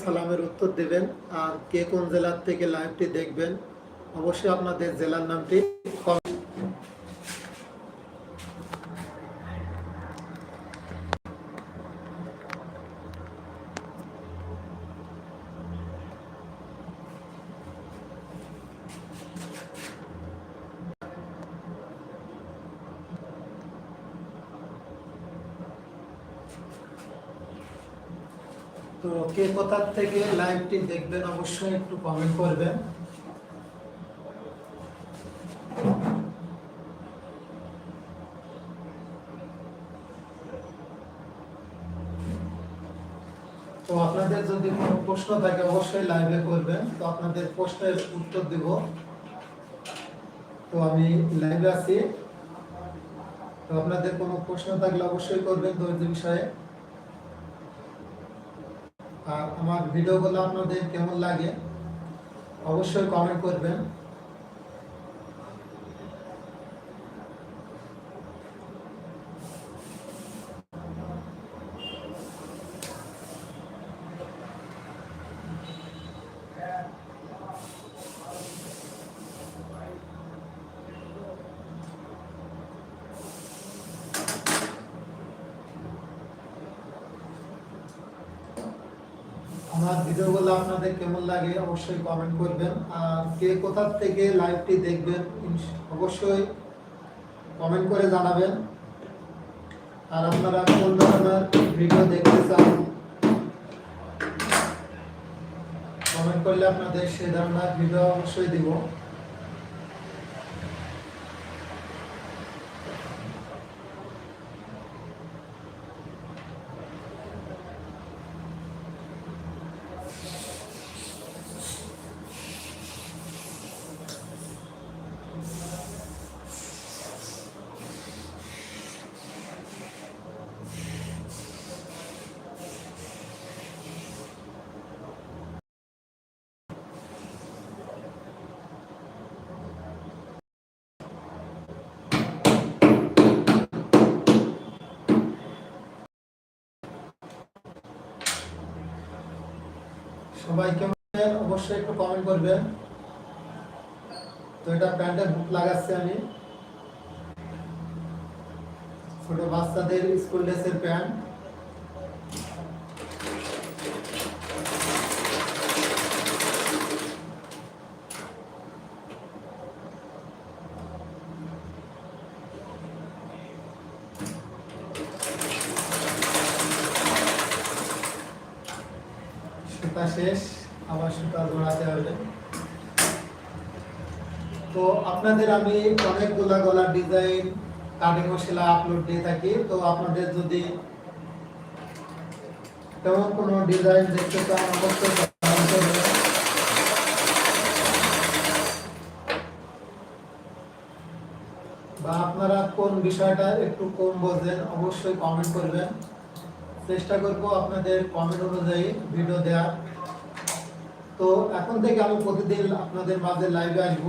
সালামের উত্তর দেবেন আর কে কোন জেলার থেকে লাইভটি দেখবেন অবশ্যই আপনাদের জেলার নামটি কমেন্ট তো কে কোথার থেকে লাইভটি দেখবেন, অবশ্যই একটু কমেন্ট করবেন। তো আপনাদের যদি কোনো প্রশ্ন থাকে, অবশ্যই লাইভে করবেন। তো আপনাদের প্রশ্নের উত্তর দিব। তো আমি লাইভে আছি। তো আপনাদের কোনো প্রশ্ন থাকলে অবশ্যই করবেন ধৈর্য বিষয়ে আর আমার ভিডিওগুলো আপনাদের কেমন লাগে অবশ্যই কমেন্ট করবেন আমার ভিডিওগুলো আপনাদের কেমন লাগে অবশ্যই কমেন্ট করবেন। আর কে কোথা থেকে লাইভটি দেখবেন অবশ্যই কমেন্ট করে জানাবেন। আর আপনারা কোন ধরনের ভিডিও দেখতে চান কমেন্ট করলে আপনাদের সেই ধরনের ভিডিও অবশ্যই দিব। সবাই কেমন অবশ্যই একটু কমেন্ট করবেন। তো এটা প্যান্টের বুক লাগাচ্ছি আমি। ছোট বাচ্চাদের স্কুল ড্রেসের প্যান্ট সুতা শেষ আবার সুতা জোড়াতে হবে। তো আপনাদের আমি অনেকগুলা গলার ডিজাইন কাটিং ও সেলাই আপলোড দিয়ে থাকি। তো আপনাদের যদি তেমন কোনো ডিজাইন দেখতে চান, অবশ্যই। বা আপনারা কোন বিষয়টা একটু কম বোঝেন অবশ্যই কমেন্ট করবেন। চেষ্টা করব আপনাদের কমেন্ট অনুযায়ী ভিডিও দেওয়ার। তো এখন থেকে আমি প্রতিদিন আপনাদের মাঝে লাইভে আসব।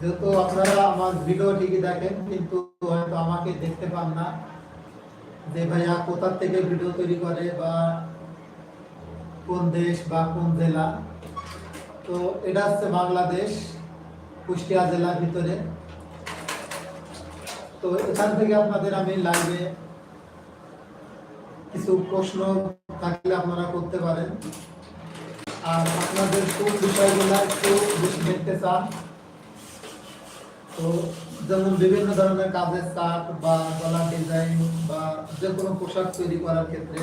যেহেতু আপনারা আমার ভিডিও ঠিকই দেখেন, কিন্তু হয়তো আমাকে দেখতে পান না। যে ভাইয়া কোথা থেকে ভিডিও তৈরি করে বা কোন দেশ বা কোন জেলা। তো এটা হচ্ছে বাংলাদেশ, কুষ্টিয়া জেলার ভিতরে। তো এখান থেকে আপনাদের আমি লাইভে কিছু প্রশ্ন থাকলে আপনারা করতে পারেন। আর আপনাদের কোন বিষয়গুলো একটু বেশি দেখতে চান তো যেমন বিভিন্ন ধরনের কাজের চার্ট বা গলার ডিজাইন বা যে কোনো পোশাক তৈরি করার ক্ষেত্রে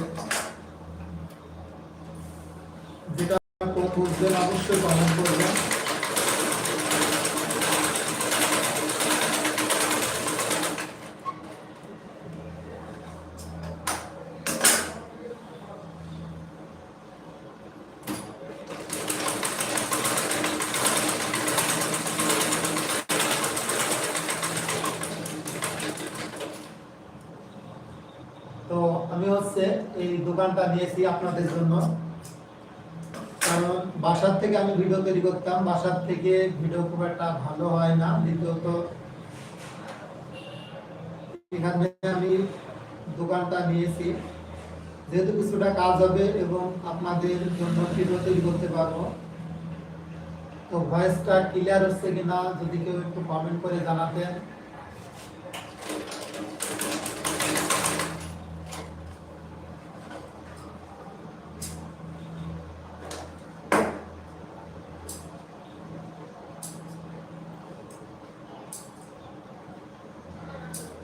যেটা কোন বুঝবেন অবশ্যই কমেন্ট করবেন তো আমি হচ্ছে এই দোকানটা নিয়েছি আপনাদের জন্য। কারণ বাসার থেকে আমি ভিডিও তৈরি করতাম, বাসার থেকে ভিডিও খুব একটা ভালো হয় না। দ্বিতীয়ত, এখানে আমি দোকানটা নিয়েছি। যেহেতু কিছুটা কাজ হবে এবং আপনাদের জন্য ভিডিও তৈরি করতে পারব। তো ভয়েসটা ক্লিয়ার হচ্ছে কিনা যদি কেউ একটু কমেন্ট করে জানাতেন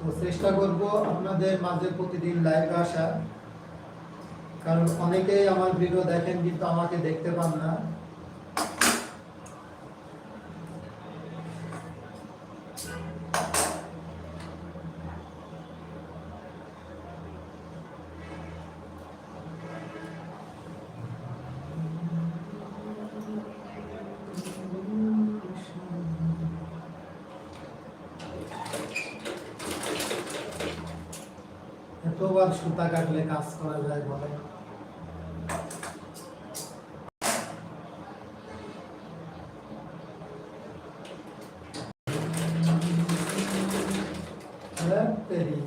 তো চেষ্টা করব আপনাদের মাঝে প্রতিদিন লাইভে আসা। কারণ অনেকেই আমার ভিডিও দেখেন কিন্তু আমাকে দেখতে পান না। কাজ করা যায় বলে হ্যাঁ, তেরি।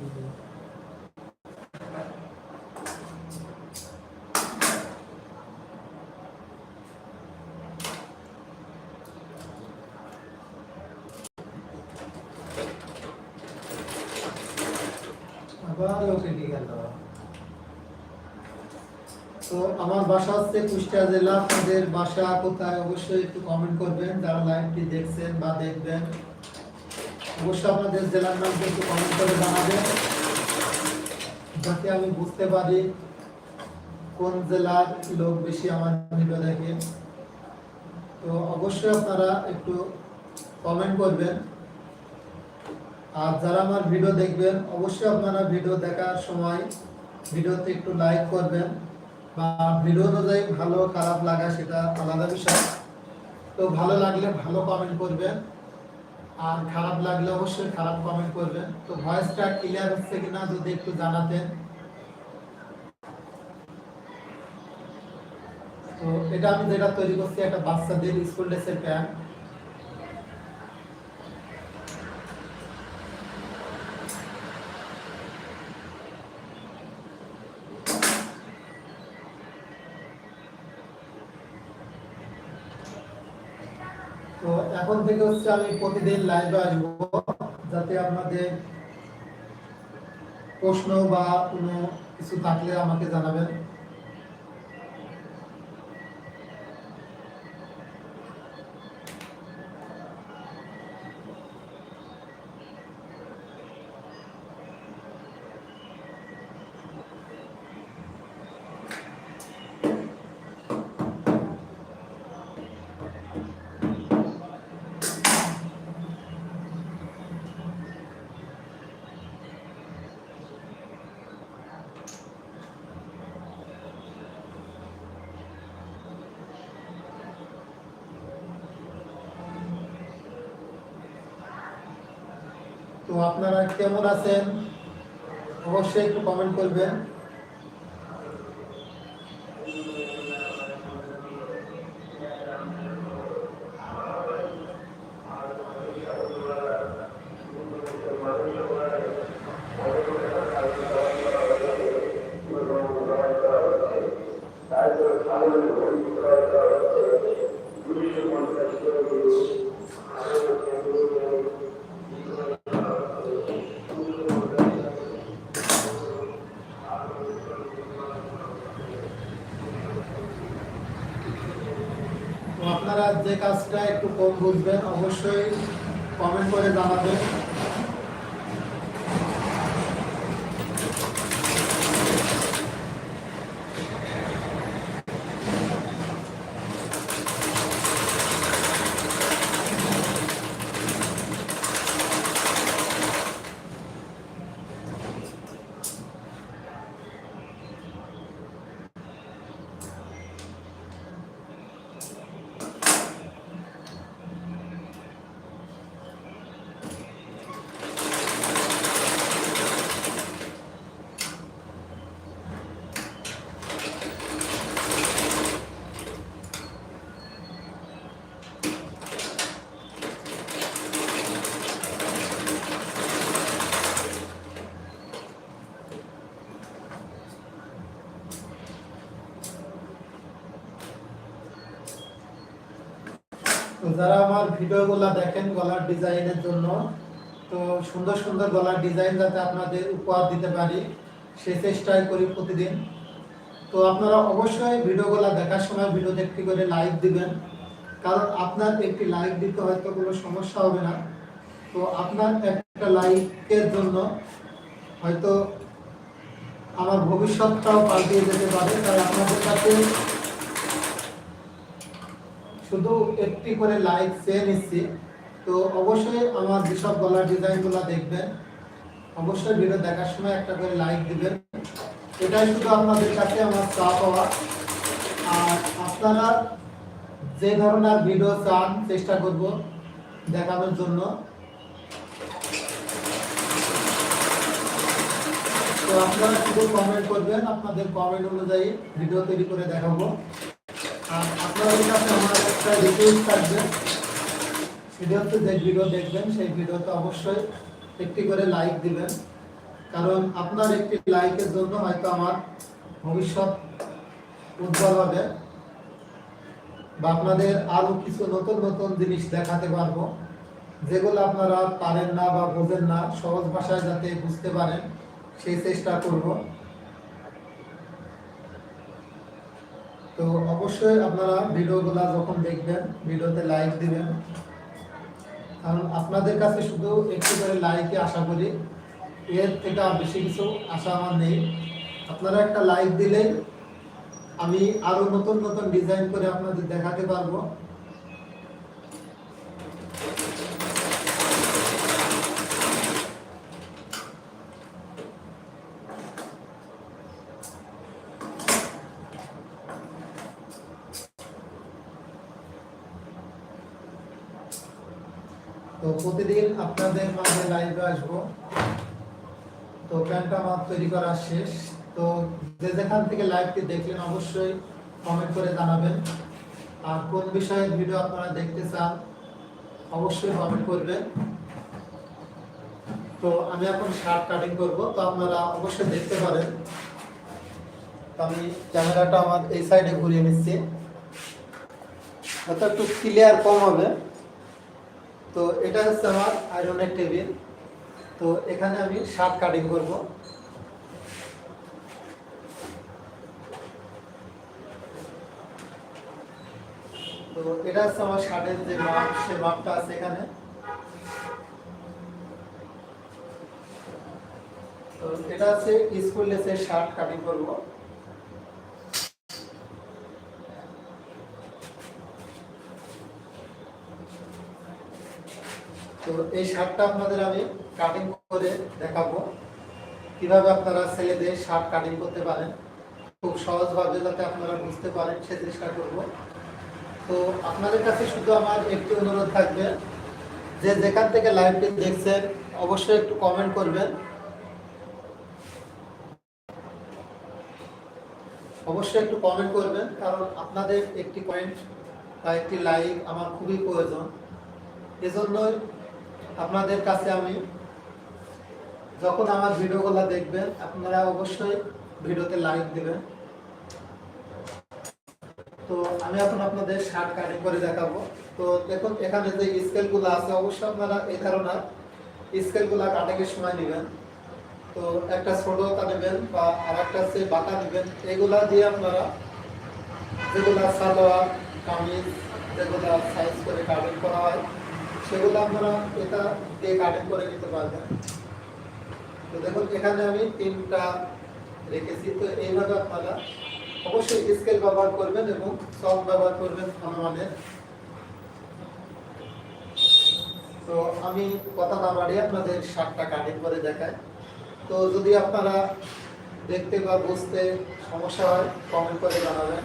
আবার কেটে গেল তো আমার বাসা হচ্ছে কুষ্টিয়া জেলা। আপনাদের বাসা কোথায় অবশ্যই একটু কমেন্ট করবেন। যারা লাইভটি দেখছেন বা দেখবেন, অবশ্যই আপনাদের জেলার নাম একটু কমেন্ট করে জানাবেন। যাতে আমি বুঝতে পারি কোন জেলার লোক বেশি আমার ভিডিও দেখে। তো অবশ্যই আপনারা একটু কমেন্ট করবেন। আর যারা আমার ভিডিও দেখবেন, অবশ্যই আপনারা ভিডিও দেখার সময় ভিডিওতে একটু লাইক করবেন। ভিডিও অনুযায়ী ভালো, খারাপ লাগা সেটা আলাদা বিষয়। তো ভালো লাগলে ভালো কমেন্ট করবেন, আর খারাপ লাগলে অবশ্যই খারাপ কমেন্ট করবেন। তো ভয়েসটা ক্লিয়ার হচ্ছে কিনা যদি একটু জানাতেন। তো এটা আমি যেটা তৈরি করছি, একটা বাচ্চাদের স্কুল ড্রেসের প্যান্ট তো এখন থেকে হচ্ছে আমি প্রতিদিন লাইভে আসব, যাতে আপনাদের প্রশ্ন বা কোনো কিছু থাকলে আমাকে জানাবেন। তো আপনারা কেমন আছেন? অবশ্যই একটু কমেন্ট করবেন তো আপনারা যে কাজটা একটু কম বুঝবেন অবশ্যই কমেন্ট করে জানাবেন তো তো যারা আমার ভিডিওগুলো দেখেন গলার ডিজাইনের জন্য, তো সুন্দর সুন্দর গলার ডিজাইন যাতে আপনাদের উপহার দিতে পারি সে চেষ্টাই করি প্রতিদিন। তো আপনারা অবশ্যই ভিডিওগুলো দেখার সময় ভিডিওতে একটি করে লাইক দিবেন, কারণ আপনার একটি লাইক দিতে হয়তো কোনো সমস্যা হবে না। তো আপনার একটা লাইকের জন্য হয়তো আমার ভবিষ্যৎটাও পাল্টিয়ে যেতে পারে তাই আপনাদের কাছে শুধু একটি করে লাইক চেয়ে নিচ্ছি। তো অবশ্যই আমার যেসব গলার ডিজাইনগুলো দেখবেন, অবশ্যই ভিডিও দেখার সময় একটা করে লাইক দিবেন। এটাই শুধু আপনাদের কাছে আমার চা পাওয়া। আর আপনারা যে ধরনের ভিডিও চান, চেষ্টা করব দেখানোর জন্য। তো আপনারা শুধু কমেন্ট করবেন, আপনাদের কমেন্ট অনুযায়ী ভিডিও তৈরি করে দেখাবো। আপনাদের কাছে আমার একটা রিকোয়েস্ট থাকবে। ভিডিওতে যে ভিডিও দেখবেন, সেই ভিডিওতে অবশ্যই একটি করে লাইক দিবেন। কারণ আপনার একটি লাইকের জন্য হয়তো আমার ভবিষ্যৎ উজ্জ্বল হবে বা আপনাদের আরও কিছু নতুন নতুন জিনিস দেখাতে পারব, যেগুলো আপনারা পারেন না বা বোঝেন না, সহজ ভাষায় যাতে বুঝতে পারেন, সেই চেষ্টা করব। তো অবশ্যই আপনারা ভিডিওগুলো যখন দেখবেন, ভিডিওতে লাইক দিবেন। কারণ আপনাদের কাছে শুধু একটু করে লাইকই আশা করি। এর থেকে বেশি কিছু আশা আমার নেই। আপনারা একটা লাইক দিলেই আমি আরও নতুন নতুন ডিজাইন করে আপনাদের দেখাতে পারব। প্রতিদিন আপনাদের মাঝে লাইভে আসব। তো প্ল্যানটা আমার তৈরি করা শেষ। তো যে যেখান থেকে লাইভটি দেখলেন অবশ্যই কমেন্ট করে জানাবেন। আর কোন বিষয়ে ভিডিও আপনারা দেখতে চান, অবশ্যই কমেন্ট করবেন। তো আমি এখন শার্ট কাটিং করব। তো আপনারা অবশ্যই দেখতে পারেন। আমি ক্যামেরাটা আমার এই সাইডে ঘুরিয়ে নিচ্ছি। হয়তো একটু ক্লিয়ার কম হবে। তো এটা হচ্ছে আমার আয়রনের টেবিল। তো এখানে আমি শার্ট কাটিং করব। তো এটা হচ্ছে আমার শার্টের যে মাপ, সে মাপটা আছে এখানে। তো এটা হচ্ছে স্কুল লেসের শার্ট কাটিং করব। তো এই শার্টটা আপনাদের আমি কাটিং করে দেখাবো। কীভাবে আপনারা ছেলেদের শার্ট কাটিং করতে পারেন, খুব সহজভাবে যাতে আপনারা বুঝতে পারেন সে চেষ্টা করব। তো আপনাদের কাছে শুধু আমার একটি অনুরোধ থাকবে, যে যেখান থেকে লাইভটি দেখছেন, অবশ্যই একটু কমেন্ট করবেন। অবশ্যই একটু কমেন্ট করবেন, কারণ আপনাদের একটি পয়েন্ট বা একটি লাইক আমার খুবই প্রয়োজন। এজন্যই আপনাদের কাছে আমি যখন আমার ভিডিওগুলো দেখবেন, আপনারা অবশ্যই ভিডিওতে লাইক দিবেন। তো আমি এখন আপনাদের শার্ট কাটিং করে দেখাবো। তো দেখুন, এখানে যে স্কেলগুলো আছে, অবশ্যই আপনারা এই ধারণা স্কেলগুলো কাটিংয়ের সময় নেবেন। তো একটা ছোট নেবেন বা আর একটা হচ্ছে বাঁকা নেবেন, এগুলা দিয়ে আপনারা যেগুলা সালোয়ার, কামিজ, যেগুলা সাইজ করে কাটিং করা হয় সেগুলো আপনারা এটা দিয়ে কাটিং করে নিতে পারবেন। তো দেখুন, এখানে আমি তিনটা রেখেছি। তো এইভাবে আপনারা অবশ্যই স্কেল ব্যবহার করবেন এবং চক ব্যবহার করবেন হনুমানের তো আমি কথা না বাড়িয়ে আপনাদের শার্টটা কাটিং করে দেখাই। তো যদি আপনারা দেখতে বা বুঝতে সমস্যা হয় কমেন্ট করে জানাবেন।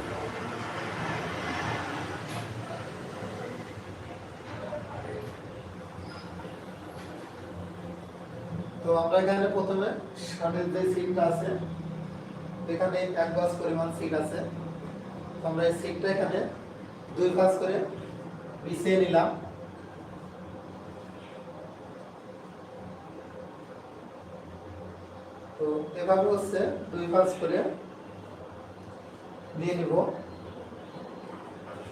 তো আমরা এখানে প্রথমে শার্টের যে সিটটা আছে, এখানে এক গজ পরিমাণ সিট আছে। আমরা এই সিটটা এখানে দুই ভাঁজ করে বিছিয়ে নিলাম। তো এভাবে হচ্ছে দুই ভাঁজ করে দিয়ে নিব।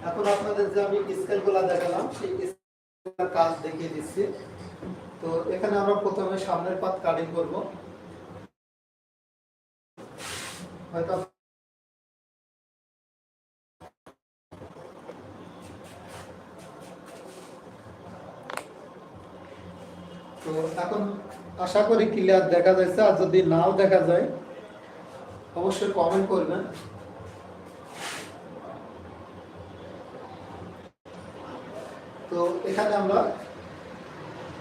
এখন আপনাদের যে আমি স্কেলগুলো দেখালাম, সেই কাজ দেখিয়ে দিচ্ছি। তো এখানে আমরা প্রথমে সামনের পাত কাটিং করব। তো এখন আশা করি ক্লিয়ার দেখা যাচ্ছে, আর যদি নাও দেখা যায়, অবশ্যই কমেন্ট করবেন। তো এখানে আমরা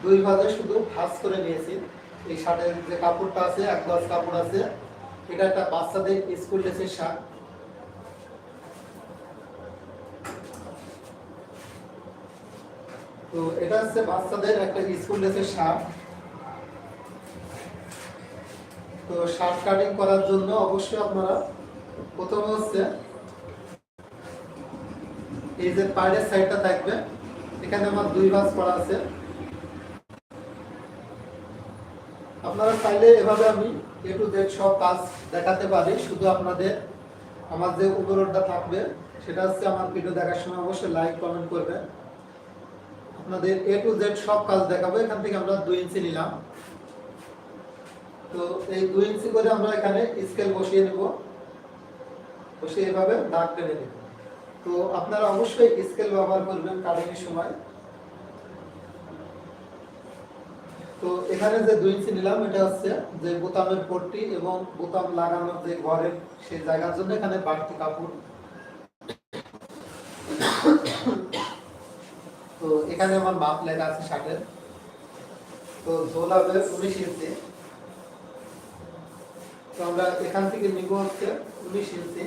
দুই ভাজে শুধু ভাঁজ করে নিয়েছি। এই শার্টের যে কাপড়টা আছে, এক গজ কাপড় আছে, এটা একটা বাচ্চাদের স্কুল ড্রেসের শার্ট। তো এটা হচ্ছে বাচ্চাদের একটা স্কুল ড্রেসের শার্ট। তো শার্ট কাটিং করার জন্য অবশ্যই আপনারা প্রথমে হচ্ছে এই যে পায়ের সাইডটা থাকবে এখানে আমার দুই ভাঁজ করা আছে। আপনারা চাইলে এভাবে আমি এ টু জেড সব কাজ দেখাতে পারি। শুধু আপনাদের, আমার যে উপরটা থাকবে, সেটা হচ্ছে আমার ভিডিও দেখার সময় অবশ্যই লাইক কমেন্ট করবেন। আপনাদের এ টু জেড সব কাজ দেখাবো। এখান থেকে আমরা দুই ইঞ্চি নিলাম। তো এই দুই ইঞ্চি করে আমরা এখানে স্কেল বসিয়ে নেব বসিয়ে এভাবে দাগ টেনে নেব। তো আপনারা অবশ্যই স্কেল ব্যবহার করবেন কাটিং এর সময়। তো এখানে যে দুই ইঞ্চি নিলাম, এটা হচ্ছে যে বোতামের পট্টি এবং বোতাম লাগানোর যে ঘরের সেই জায়গার জন্য এখানে বাড়তি কাপড়। তো এখানে আমার মাপ লেখা আছে শার্টের তো ঝোল হবে উনিশ ইঞ্চি। তো আমরা এখান থেকে নিব হচ্ছে উনিশ ইঞ্চি।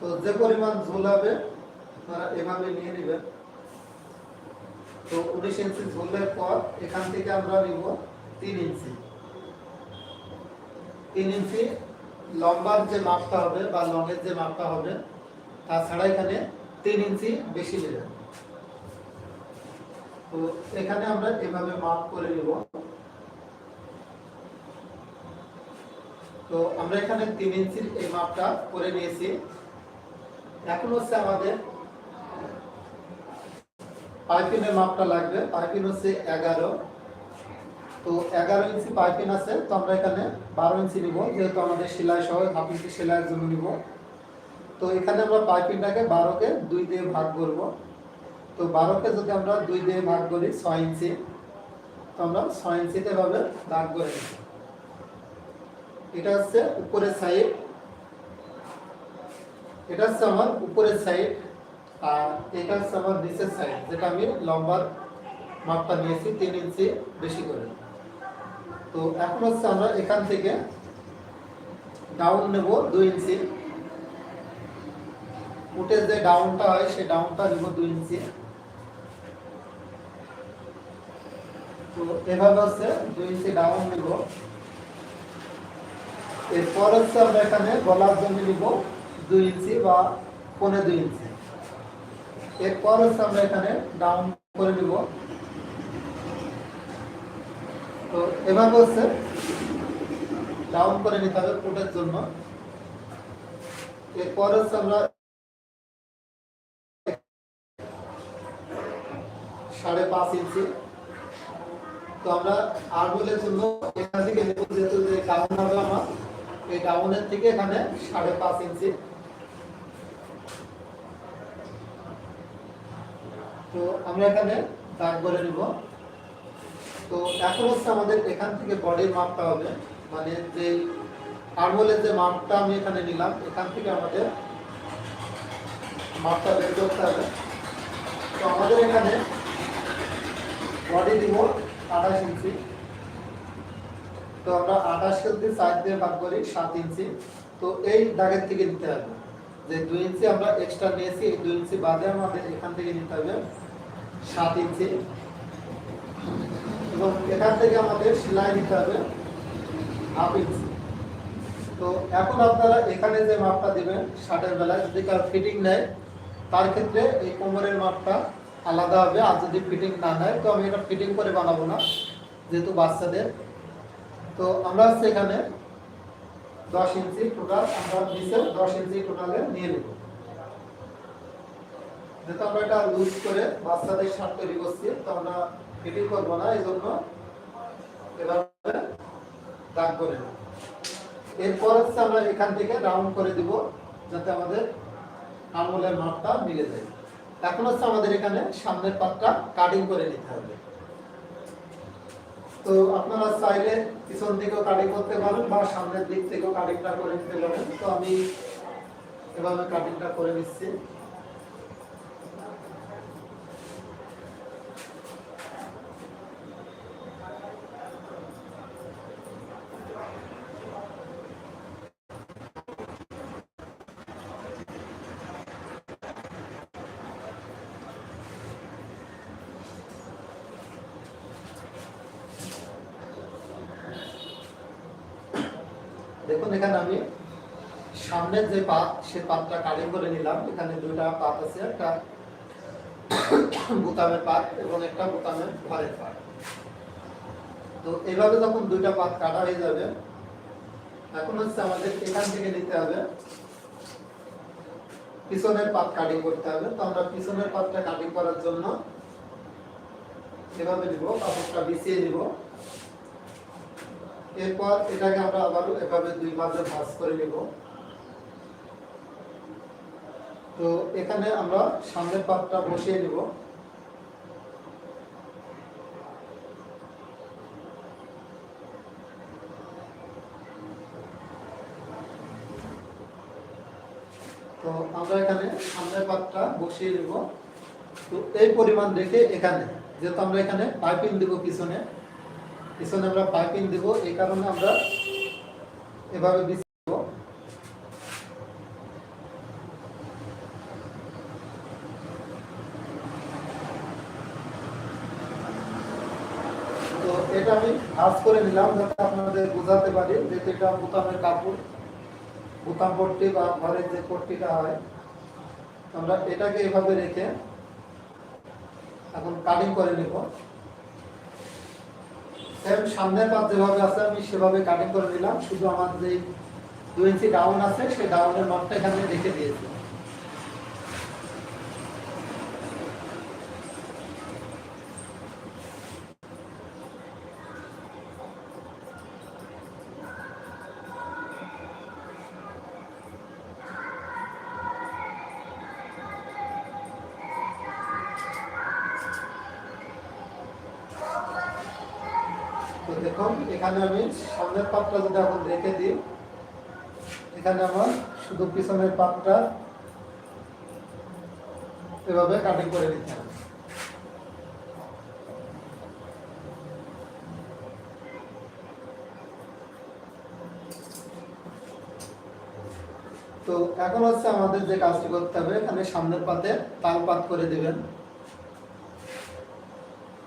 তো যে পরিমাণ ঝোল হবে এভাবে নিয়ে নেবেন। তো উনিশ ইঞ্চি ঝোলের পর এখান থেকে আমরা নিব তিন ইঞ্চি তিন ইঞ্চি লম্বার যে মাপটা হবে বা লংয়ের যে মাপটা হবে, তাছাড়া এখানে তিন ইঞ্চি বেশি নেবেন তো এখানে আমরা এভাবে মাপ করে নিব। তো আমরা এখানে তিন ইঞ্চির এই মাপটা করে নিয়েছি। এখন হচ্ছে আমাদের পাইপিনের মাপটা লাগবে, পাইপিন হচ্ছে এগারো। তো এগারো ইঞ্চি পাইপিন আছে, তো আমরা এখানে বারো ইঞ্চি নিব, যেহেতু আমাদের সেলাই সহ, হাফ ইঞ্চি সেলাইয়ের জন্য নিব। তো এখানে আমরা পাইপিনটাকে বারোকে দুই দিয়ে ভাগ করব। তো বারোকে যদি আমরা দুই দিয়ে ভাগ করি, ছয় ইঞ্চি, তো আমরা ছয় ইঞ্চিতে ভাবে দাগ করে নিব। এটা হচ্ছে উপরের সাইড এটা হচ্ছে আমার উপরের সাইড আর এটা হচ্ছে আমার নিচের সাইড যেটা আমি লম্বার মাপটা নিয়েছি, তিন ইঞ্চি বেশি করে। তো এখন হচ্ছে আমরা এখান থেকে ডাউন নেব দুই ইঞ্চি। উটের যে ডাউনটা হয়, সেই ডাউনটা নেব দুই ইঞ্চি। তো এভাবে হচ্ছে দুই ইঞ্চি ডাউন নেব। এরপর হচ্ছে আমরা এখানে গলার জন্য নিব দুই ইঞ্চি বা পনেরো দুই ইঞ্চি। এরপর হচ্ছে আমরা এখানে ডাউন করে নিব তো এভাবে হচ্ছে ডাউন করে নিতে হবে ফুটের জন্য। এরপর হচ্ছে আমরা সাড়ে পাঁচ ইঞ্চি। তো আমরা আরবুলের জন্য এখান থেকে যেহেতু যে ডাউন হবে আমার, এই ডাউনের থেকে এখানে সাড়ে পাঁচ ইঞ্চি। তো আমরা এখানে দাগ করে নিব। তো এখন হচ্ছে আমাদের এখান থেকে বডির মাপটা হবে মানে যে আরমোলের যে মাপটা আমি এখানে নিলাম, এখান থেকে আমাদের মাপটা বের করতে হবে। তো আমাদের এখানে বডি দিব আঠাশ ইঞ্চি। তো আমরা আঠাশকে যদি সাইড দিয়ে ভাগ করি সাত ইঞ্চি। তো এই দাগের থেকে নিতে হবে। যে দুই ইঞ্চি আমরা এক্সট্রা নিয়েছি, এই দুই ইঞ্চি বাদে আমাদের এখান থেকে নিতে হবে সাত ইঞ্চি। এবং এখান থেকে আমাদের সেলাই নিতে হবে হাফ ইঞ্চি। তো এখন আপনারা এখানে যে মাপটা দিবেন শার্টের বেলায়, যদি কার ফিটিং নেয়, তার ক্ষেত্রে এই কোমরের মাপটা আলাদা হবে। আর যদি ফিটিং না নেয়, তো আমি এটা ফিটিং করে বানাবো না, যেহেতু বাচ্চাদের। তো আমরা এখানে দশ ইঞ্চি টোটাল আমরা নিচে দশ ইঞ্চি টোটালে নিয়ে নেব। যেহেতু আমরা এটা লুজ করে বাচ্চাদের শার্ট তৈরি করছি, তো আমরা ফিটিং করব না এই জন্য এভাবে দাগ করে নেব। এরপর হচ্ছে আমরা এখান থেকে রাউন্ড করে দিব, যাতে আমাদের আঙুলের মাপটা মিলে যায়। এখন হচ্ছে আমাদের এখানে সামনের পাটটা কাটিং করে নিতে হবে। তো আপনারা চাইলে পিছন দিকেও কাটিং করতে পারেন বা সামনের দিক থেকেও কাটিংটা করে নিতে পারেন। তো আমি এভাবে কাটিংটা করে নিচ্ছি দেখুন এখানে আমি সামনের যে পাত সে পাতটা কাটিং করে নিলাম। এখানে দুইটা পাত আছে, একটা বুতামের পাত এবং একটা বুতামের ঘরের পাত। তো এইভাবে যখন দুইটা পাত কাটা হয়ে যাবে, এখন হচ্ছে আমাদের এখান থেকে নিতে হবে, পিছনের পাত কাটিং করতে হবে। তো আমরা পিছনের পাতটা কাটিং করার জন্য এভাবে নিব কাপড়টা বিছিয়ে নিব। এরপর এটাকে আমরা আবার এভাবে দুই ভাগে ভাঁজ করে নিব। তো এখানে আমরা সামনের পাতটা বসিয়ে নিব। তো আমরা এখানে সামনের পাতটা বসিয়ে নিব। তো এই পরিমাণ রেখে এখানে, যেহেতু আমরা এখানে পাইপিং দিব পিছনে পিছনে আমরা পাইপিং দিব, এই কারণে আমরা এভাবে বিছিয়ে দেব তো এটা আমি ভাঁজ করে নিলাম যাতে আপনাদের বোঝাতে পারি যে এটা বোতামের কাপড়, বোতাম পট্টি বা ঘরের যে পট্টিটা হয়, আমরা এটাকে এভাবে রেখে এখন কাটিং করে নিব। সেম সামনের পাত যেভাবে আছে, আমি সেভাবে কাটিং করে নিলাম। শুধু আমার যে দু ইঞ্চি ডাউন আছে, সেই ডাউনের মাপটা এখানে রেখে দিয়েছি। দেখুন, এখানে আমি সামনের পাতটা যদি এখন রেখে দিই, এখানে আমার শুধু পিছনের পাতটা এভাবে কাটিং করে নিতে হবে। তো এখন হচ্ছে আমাদের যে কাজটি করতে হবে, এখানে সামনের পাতে তাল পাত করে দিবেন।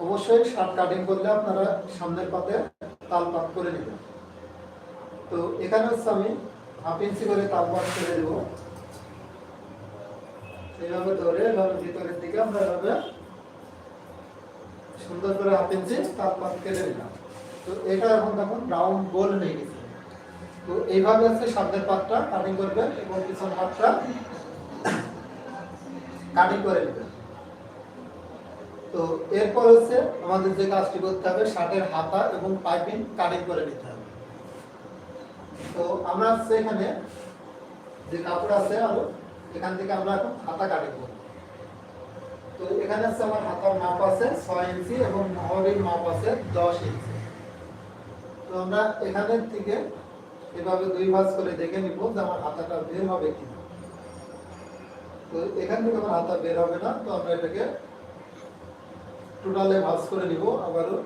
অবশ্যই শার্ট কাটিং করলে আপনারা সামনের পাতে তাল পাত করে নেবেন তো এখানে হচ্ছে আমি হাফ ইঞ্চি করে তাল পাত করে দেব এইভাবে ধরে এভাবে ভিতরের দিকে আমরা এভাবে সুন্দর করে হাফ ইঞ্চি তাল পাত কেটে নিলাম। তো এটা এখন তখন রাউন্ড গোল হয়ে গেছে। তো এইভাবে হচ্ছে সামনের পাতটা কাটিং করবেন এবং পিছন পাতটা কাটিং করে নেবেন। তো এরপর হচ্ছে আমাদের যে কাজটি করতে হবে, শার্টের হাতা এবং পাইপিং কাটিং করে নিতে হবে। তো আমরা এখানে যে কাপড় আছে আরও, এখান থেকে আমরা এখন হাতা কাটিং করব। তো এখানে হচ্ছে আমার হাতার মাপ আছে ছয় ইঞ্চি এবং মহরির মাপ আছে দশ ইঞ্চি। তো আমরা এখানের থেকে এভাবে দুই ভাঁজ করে দেখে নিব যে আমার হাতাটা বের হবে কিনা। তো এখান থেকে আমার হাতা বের হবে না, তো আমরা এটাকে টোটালে ভাঁজ করে নিব আবারও।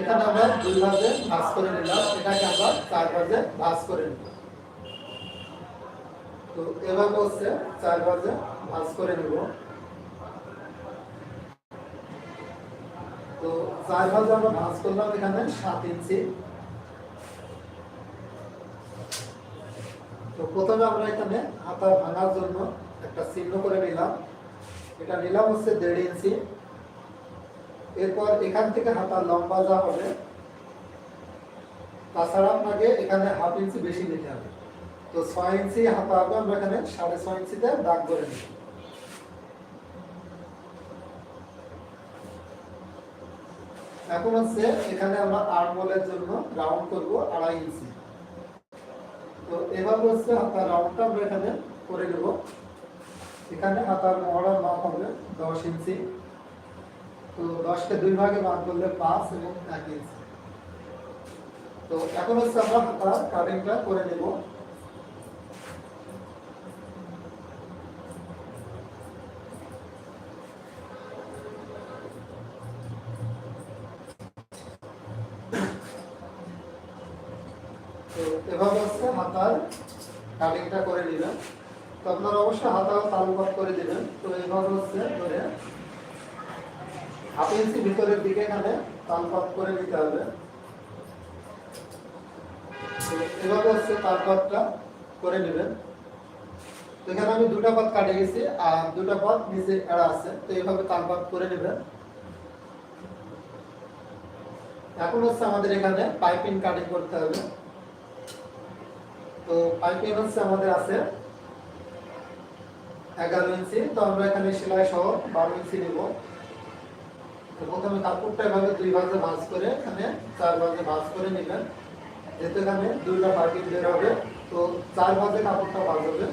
এখানে আমরা দুই ভাঁজে ভাঁজ করে নিলাম। এটাকে আমরা চার ভাঁজে ভাঁজ করে নিব। তো এভাবে হচ্ছে চার ভাঁজে ভাঁজ করে নিব। তো চার ভাঁজে আমরা ভাঁজ করলাম এখানে সাত ইঞ্চি। প্রথমে আমরা এখানে হাতা ভাঙার জন্য একটা চিহ্ন করে নিলাম। এটা নিলাম হচ্ছে দেড় ইঞ্চি। এরপর এখান থেকে হাতা লম্বা যা হবে, তাছাড়া আপনাকে এখানে হাফ ইঞ্চি বেশি দিতে হবে। তো ছয় ইঞ্চি হাতা হবে, আমরা এখানে সাড়ে ছয় ইঞ্চিতে দাগ করে নিই এখন হচ্ছে এখানে আমরা আর্মহোলের জন্য রাউন্ড করব আড়াই ইঞ্চি। তো এভাবে হচ্ছে হাতার রাউন্ডটা আমরা এখানে করে নেব। এখানে হাতার মহড়ার মাপ হবে দশ ইঞ্চি। তো দশকে দুই ভাগে ভাগ করলে পাঁচ এবং এক ইঞ্চি। তো এখন হচ্ছে আমরা হাতার কাটিংটা করে নেব তো এভাবে হচ্ছে হাতার কাটিংটা করে নেবেন। তো আপনারা অবশ্যই তালুপাত করে দিবেন। তো এইভাবে হচ্ছে ধরে হাফ ইঞ্চি ভিতরের দিকে এখানে তালপাত করে নিতে হবে। এভাবে হচ্ছে তালপাতটা করে নেবেন। তো এখানে আমি দুটা পাত কাটে গেছি, আর দুটা পাত নিচে এড়া আছে। তো এইভাবে তালপাত করে নেবেন। এখন হচ্ছে আমাদের এখানে পাইপিং কাটিং করতে হবে। তো পাইপিং হচ্ছে আমাদের আছে। এগারো ইঞ্চি, তো আমরা এখানে সেলাই সহ বারো ইঞ্চি নিব। তো প্রথমে কাপড়টা এভাবে দুই ভাগে ভাঁজ করে, এখানে চার ভাগে ভাঁজ করে নেবেন। যেহেতু এখানে দুইটা পাইপিং বের হবে, তো চার ভাগে কাপড়টা ভাঁজ হবে।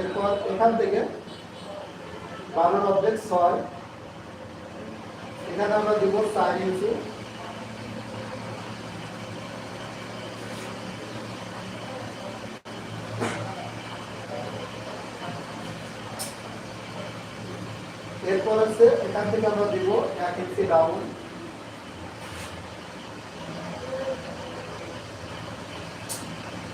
এরপর এখান থেকে বারোর অর্ধেক ছয়। এখানে আমরা দিব চার ইঞ্চি। হচ্ছে এখান থেকে আমরা দিব এক ইঞ্চি ডাউন।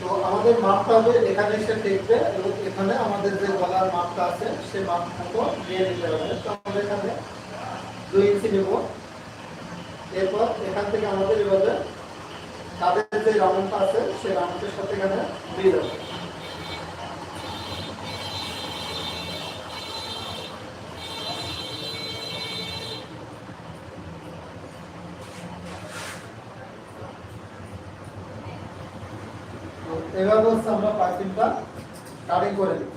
তো আমাদের মাপটা হবে এখানে এসে টেকবে এবং এখানে আমাদের যে গলার মাপটা আছে সেই মাপ মতো নিয়ে নিতে হবে। তো আমরা এখানে দুই ইঞ্চি নেব। এরপর এখান থেকে আমাদের এভাবে তাদের যে রাউন্ডটা আছে সেই রাউন্ডের সাথে এখানে দিয়ে দেবো। এভাবে হচ্ছে আমরা পাইপিংটা কাটিং করে দিই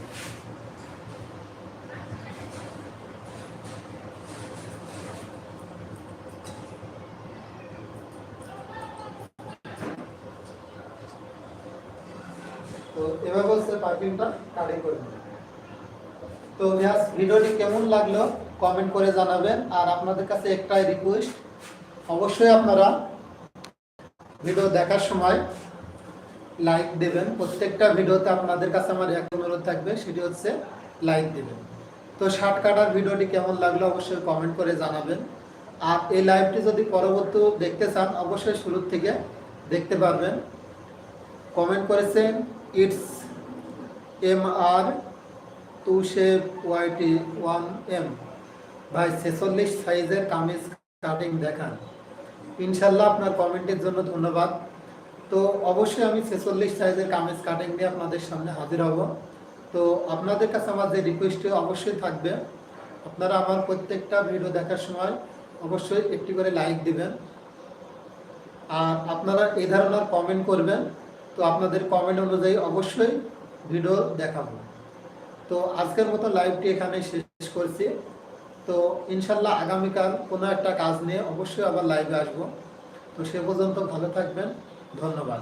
তো এভাবে হচ্ছে পাইপিংটা কাটিং করে দিই তো ভিউয়ার্স, ভিডিওটি কেমন লাগল কমেন্ট করে জানাবেন। আর আপনাদের কাছে একটাই রিকোয়েস্ট অবশ্যই আপনারা ভিডিও দেখার সময় লাইক দেবেন। প্রত্যেকটা ভিডিওতে আপনাদের কাছে আমার এক অনুরোধ থাকবে, সেটি হচ্ছে লাইক দেবেন। তো শার্ট কাটার ভিডিওটি কেমন লাগল অবশ্যই কমেন্ট করে জানাবেন। আর এই লাইভটি যদি পরবর্তী দেখতে চান, অবশ্যই শুরু থেকে দেখতে পারবেন। কমেন্ট করেছেন it's M R two shape YT one M ভাই, ছেচল্লিশ সাইজের কামিজ কাটিং দেখান। ইনশাল্লাহ আপনার কমেন্টের জন্য ধন্যবাদ। তো অবশ্যই আমি ছেচল্লিশ সাইজের কামিজ কাটিং দিয়ে আপনাদের সামনে হাজির হব। তো আপনাদের কাছে আমার যে রিকোয়েস্টটি অবশ্যই থাকবে। আপনারা আমার প্রত্যেকটা ভিডিও দেখার সময় অবশ্যই একটি করে লাইক দিবেন। আর আপনারা এই ধরনের কমেন্ট করবেন, তো আপনাদের কমেন্ট অনুযায়ী অবশ্যই ভিডিও দেখাবো। তো আজকের মতো লাইভটি এখানে শেষ করছি। তো ইনশাল্লাহ আগামীকাল কোনো একটা কাজ নিয়ে অবশ্যই আবার লাইভে আসব। তো সে পর্যন্ত ভালো থাকবেন। ধন্যবাদ।